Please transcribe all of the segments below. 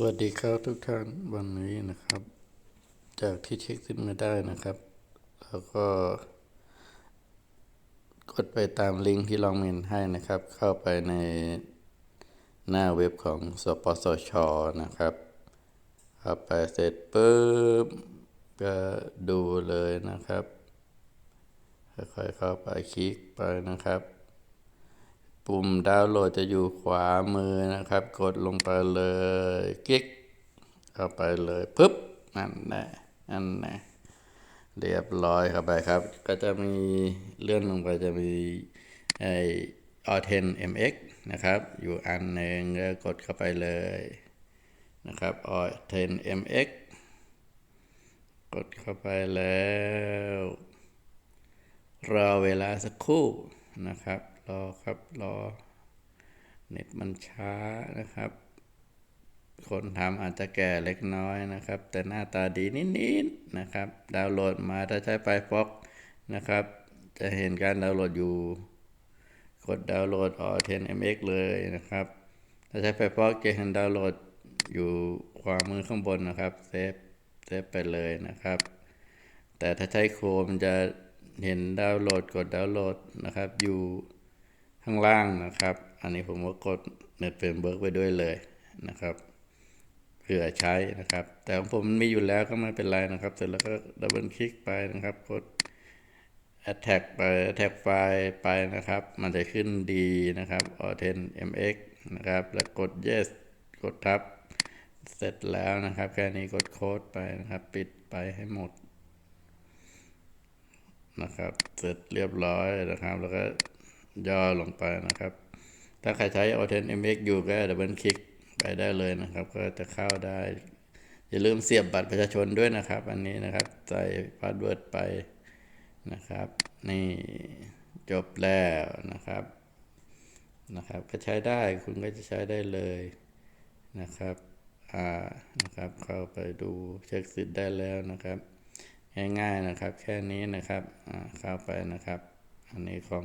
สวัสดีครับทุกท่านวันนี้นะครับ จากที่เช็คขึ้นมาได้นะครับ แล้วก็ กดไปตามลิงก์ที่ลองเมนให้นะครับ เข้าไปในหน้าเว็บของสปสชนะครับเข้าไปเสร็จปุ๊บก็ดูเลยนะครับค่อยๆเข้าไปคลิกไปนะครับ ปุ่มดาวน์โหลดจะอยู่ขวามือนะครับ กดลงไปเลยคลิกเข้าไปเลยปึ๊บนั่นแหละนั่นะเรียบร้อยเข้าไปครับ ก็จะมีเลื่อนลงไปจะมีไอ O10 MX นะครับ อยู่อันหนึ่งก็กดเข้าไปเลยนะครับ O10 MX กดเข้าไปแล้ว รอเวลาสักครู่นะครับ รอครับรอ เน็ตมันช้านะครับ คนทำอาจจะแก่เล็กน้อยนะครับ แต่หน้าตาดีนิดๆนะครับ ดาวน์โหลดมาถ้าใช้ไฟฟอกนะครับ จะเห็นการดาวน์โหลดอยู่ กดดาวน์โหลด O10MX เลยนะครับ ถ้าใช้ไฟฟอกจะเห็นดาวน์โหลดอยู่ขวามือข้างบนนะครับเซฟเซฟไปเลยนะครับ แต่ถ้าใช้โครมจะเห็นดาวน์โหลดกดดาวน์โหลดนะครับอยู่ ข้างล่างนะครับ อันนี้ผมก็กดเน็ตเฟรมเบิร์กไปด้วยเลยนะครับเผื่อใช้นะครับ แต่ของผมมีอยู่แล้วก็ไม่เป็นไรนะครับ เสร็จแล้วก็ดับเบิลคลิกไปนะครับกด attack ไป attack ไฟล์ไปนะครับ มันจะขึ้นดีนะครับ O10 MX นะครับ แล้วกด yes กดทับ เสร็จแล้วนะครับ แค่นี้กดโค้ดไปนะครับ ปิดไปให้หมดนะครับ เสร็จเรียบร้อยนะครับ แล้วก็ ย่อลงไปนะครับ ถ้าใครใช้ O10 MX อยู่ก็ดับเบิลคลิกไปได้เลยนะครับ ก็จะเข้าได้ อย่าลืมเสียบบัตรประชาชนด้วยนะครับ อันนี้นะครับ ใส่พาสเวิร์ดไปนะครับ นี่จบแล้วนะครับนะครับ ก็ใช้ได้คุณก็จะใช้ได้เลยนะครับอ่านะครับ เข้าไปดูเช็คสิทธิ์ได้แล้วนะครับง่ายๆนะครับ แค่นี้นะครับอ่าเข้าไปนะครับ อันนี้ของ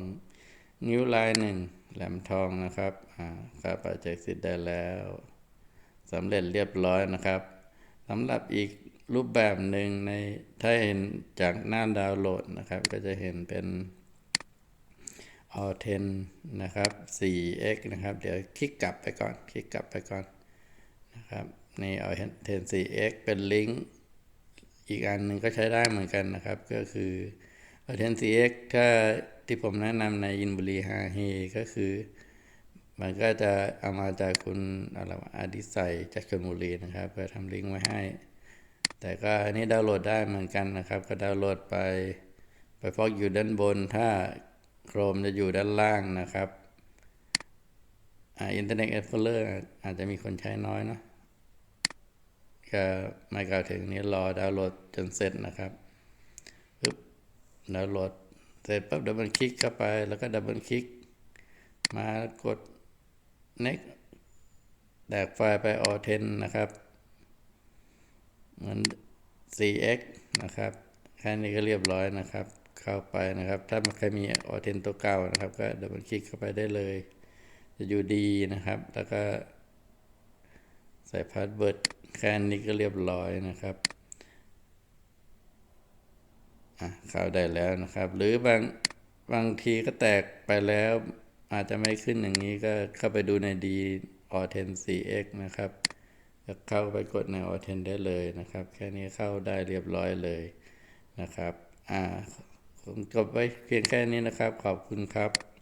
นิ้วลายหนึ่งแหลมทองนะครับอ่าเข้าไปเช็คสิทธิ์ได้แล้วสำเร็จเรียบร้อยนะครับสำหรับอีกรูปแบบหนึ่งในถ้าเห็นจากหน้าดาวน์โหลดนะครับ ก็จะเห็นเป็น O10 นะครับ 4x นะครับ เดี๋ยวคลิกกลับไปก่อน คลิกกลับไปก่อนนะครับนี่ O10 4x เป็นลิงก์อีกอันหนึ่งก็ใช้ได้เหมือนกันนะครับ ก็คือ O10 4x ถ้าที่ผมแนะนำในยินบุรีฮาเฮก็คือ มันก็จะเอามาจากคุณอะไรวะอดิสัยจากชลบุรีนะครับเพื่อทำลิงก์ไว้ให้ แต่ก็อันนี้ดาวน์โหลดได้เหมือนกันนะครับ ก็ดาวน์โหลดไปไปฟอกอยู่ด้านบน ถ้าโครมจะอยู่ด้านล่างนะครับอ่าอินเทอร์เน็ตเอ็กซ์พลเลอร์อาจจะมีคนใช้น้อยเนาะก็ไม่กล่าวถึงนี้รอดาวน์โหลดจนเสร็จนะครับ ดาวโหลดเสร็จปั๊บดับเบิลคลิกเข้าไป แล้วก็ดับเบิลคลิก มากด next แตกไฟล์ไป O10 นะครับเหมือน 4x นะครับแค่นี้ก็เรียบร้อยนะครับ เข้าไปนะครับ ถ้าใครมี O10 ตัวเก่านะครับ ก็ดับเบิลคลิกเข้าไปได้เลย จะอยู่ดีนะครับ แล้วก็ใส่พาสเวิร์ดแค่นี้ก็เรียบร้อยนะครับ เข้าได้แล้วนะครับ หรือบางบางทีก็แตกไปแล้ว อาจจะไม่ขึ้นอย่างนี้ก็เข้าไปดูใน D O10 4x นะครับจะเข้าไปกดใน O10 ได้เลยนะครับ แค่นี้เข้าได้เรียบร้อยเลยนะครับ อ่าผมจบไว้เพียงแค่นี้นะครับ ขอบคุณครับ